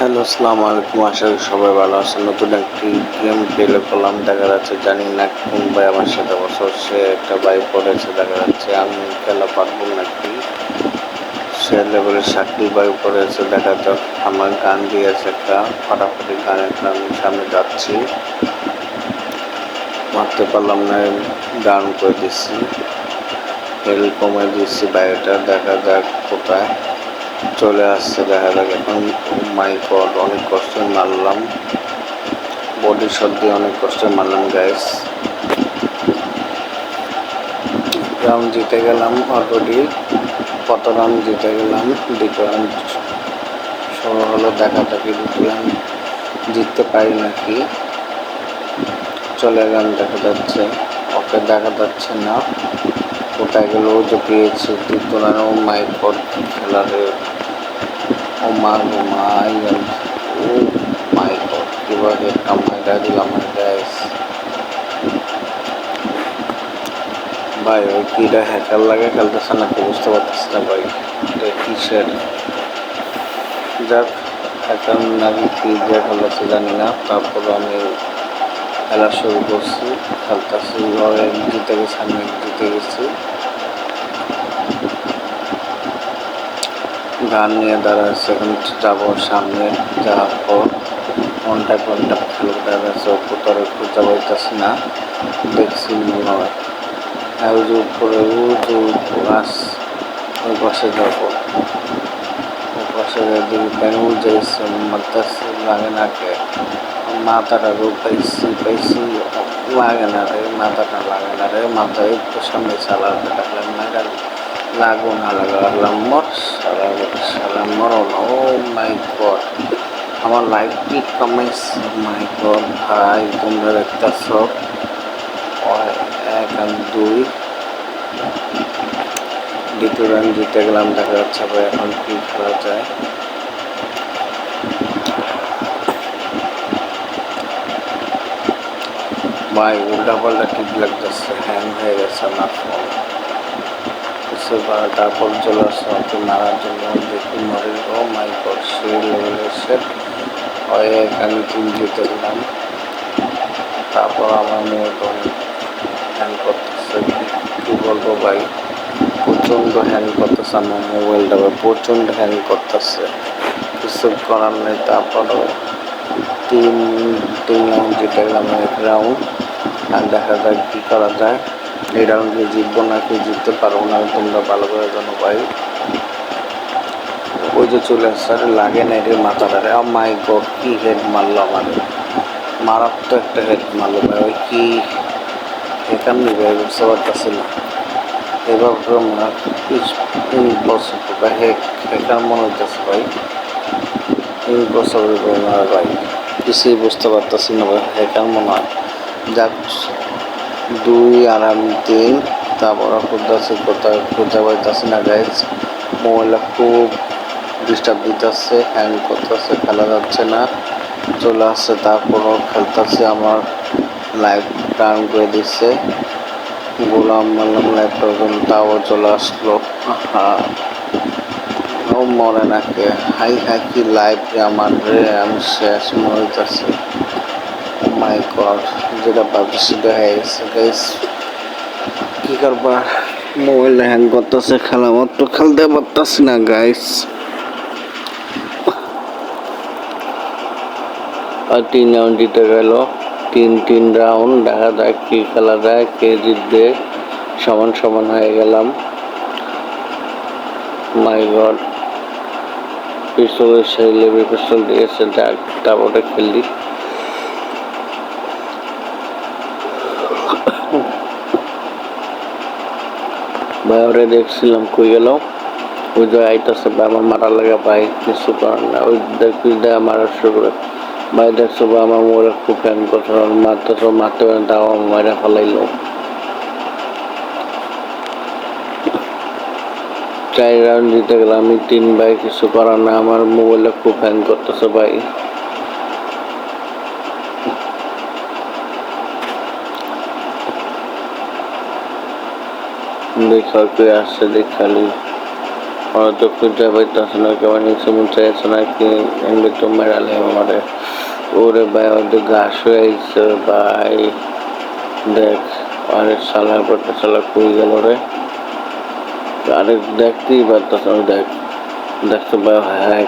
Hello, আসসালামু আলাইকুম। আশা করি সবাই ভালো আছেন। নতুন একটি গেম প্লে করলাম দেখা যাচ্ছে জানি না কোন ভাই আমার সাথে বছর সে একটা ভাই পড়েছে, দেখা যাচ্ছে আমি খেলা পারব নাকি? সে লেভেলে শাকিল ভাই পড়েছে, দেখা যাক। আমার গান দিয়েছে একটা, ফাটাফাটি গান একটা, আমি সামনে যাচ্ছি। মারতে পারলাম না, গান করে দিচ্ছি। হেল কমে দিচ্ছি বাইরেটা দেখা যাক কোথায়। চলে আসছে, দেখা যাক এখন মাই গড অনেক কষ্টে মারলাম। বডি শট দিয়ে অনেক কষ্টে মারলাম গ্যাস রাউন্ড জিতে গেলাম অলরেডি কত রান জিতে গেলাম, দ্বিতীয় রান শুরু হলো দেখা থাকি দ্বিতীয় রান জিততে পারি নাকি। চলে গেলাম, দেখা যাচ্ছে। ওকে দেখা যাচ্ছে না। গেল ও যে পেয়েছে দ্বিতীয় রান ও খেলারে ও মাই মাই গড কীভাবে কামাইটা দিলাম গ্যাস ভাই, ওই কিটা হ্যাকার লাগে খেলতেছে না কি বুঝতে পারতেছি না ভাই। এটা কিসের? যাক হ্যাকার নাকি কি দিয়ে খেলতেছে জানি না। তারপর আমি খেলা শুরু করছি, খেলতেছি জিতে গেছি, আমি জিতে গেছি। গান নিয়ে দাঁড়াচ্ছে এখন যাব সামনে যাওয়ার পর। ঘণ্টা ঘণ্টা খেলে দাঁড়াচ্ছে উপরে খুঁজে পাইতেছি না। দেখছি মনে হয় আর উপরে, ও গাছ ওই পাশে যাব। ওই পাশে দেখি প্যান যাইছে, মারতেছে, লাগে না কে? মাথাটা রোগ পাইছি পাইছি, লাগে না রে, মাথাটা লাগে না রে, মাথায় একটু সামনে চালাতে লাগলাম না লাগো না মাই গড আমার লাইফ কি কমাইছে মাই গড ভাই তোমরা দেখতেছ এক আর দুই দ্বিতীয় রান জিতে গেলাম দেখা যাচ্ছে ভাই এখন কি খেলা যায় ভাই উল্টা পাল্টা ঠিক লাগতেছে হ্যাং হয়ে গেছে আমার ফোন কিছু তারপর চলে আসছে ওকে মারার জন্য দেখি মরে ও মাই সেট হয়ে আমি তিন জিতে দিলাম তারপর আমার মেয়ে অনেক হ্যাং করতেছে। কি বলব ভাই? প্রচণ্ড হ্যাং করতেছে আমার মোবাইলটা প্রচণ্ড হ্যাং করতেছে। কিছু করার নেই, তারপরও তিন তিন রাউন্ড জিতে গেলাম এক রাউন্ড আর দেখা যায় কী করা যায়। এই রাউন্ডে জিতবো নাকি জিততে পারব না, তোমরা ভালো করে জানো ভাই। ওই যে চলে আসছে লাগে না রে মাথাটা রে। মাই গড কি হেড মারলো আমার। মারাত্মক একটা হেড মারলো ভাই, ওই কি? এখান ভাই, বুঝতে পারতেছি না। এভাবে মার ইম্পসিবল ভাই হেক হেকার মনে হইতেছে ভাই। ইম্পসিবল ভাই কিছুই বুঝতে পারতেছি না ভাই হেকার মনে হয়। যাক দুই আর আমি তিন। তারপর খুঁজতেছি কোথায় খুঁজে পাইতেছি না গাইজ মোবাইলটা খুব ডিস্টার্ব দিতেছে হ্যাং করতেছে, খেলা যাচ্ছে না। চলে আসছে, তারপরও খেলতেছে, আমার লাইভ টার্ন করে দিচ্ছে গোলাম মারলাম লাইভটা তাও চলে আসলো। হ্যাঁ মরে নাকি। হাই হাই, কি লাইভ রে আমার রে, আমি শেষ মনে হইতেছে মাই গড, যেটা ভাবছি হয়ে গেছে গাইস কি করবা? মোবাইল হ্যাং করতেছে খেলা, মাত্র খেলতে পারতাছি না গাইস আর তিন রাউন্ড জিতে গেল। তিন তিন রাউন্ড দেখা যাক কি খেলা যায়, কে জিতবে। সমান সমান হয়ে গেলাম। মাই গড, পিস্তলের সেই লেভেল পিস্তল দিয়েছে, যাক, তারপরে খেলি। ভাই ওরে দেখছিলাম, কই গেল? ওই যে আইতাছে ভাই আমার মারার লাগে ভাই, কিছু করার না ওই দেখি দেয় মারার শুরু করে। ভাই দেখছ, ভাই, আমার মোবাইলে খুব ফ্যান করছে মারতেছ, মারতে পারেন তাও আমার মায়েরা ফেলাইলো। চার রাউন্ড জিতে গেলাম, আমি তিন ভাই, কিছু করার না আমার মোবাইলে খুব হ্যাং করতেছে ভাই। দেখা কে আসছে দেখালি হয়তো খুঁজে পাইতেছে না, কেমন নিচে মুচে আছে নাকি? এমনি তো মেরালে আমারে। ওরে ভাই ওদের ঘাস হয়েছে ভাই। দেখ, আরে পড়তে শালা কই গেল রে? আরে দেখতেই পারতাছ দেখ। দেখতে ভাই হ্যাঁ।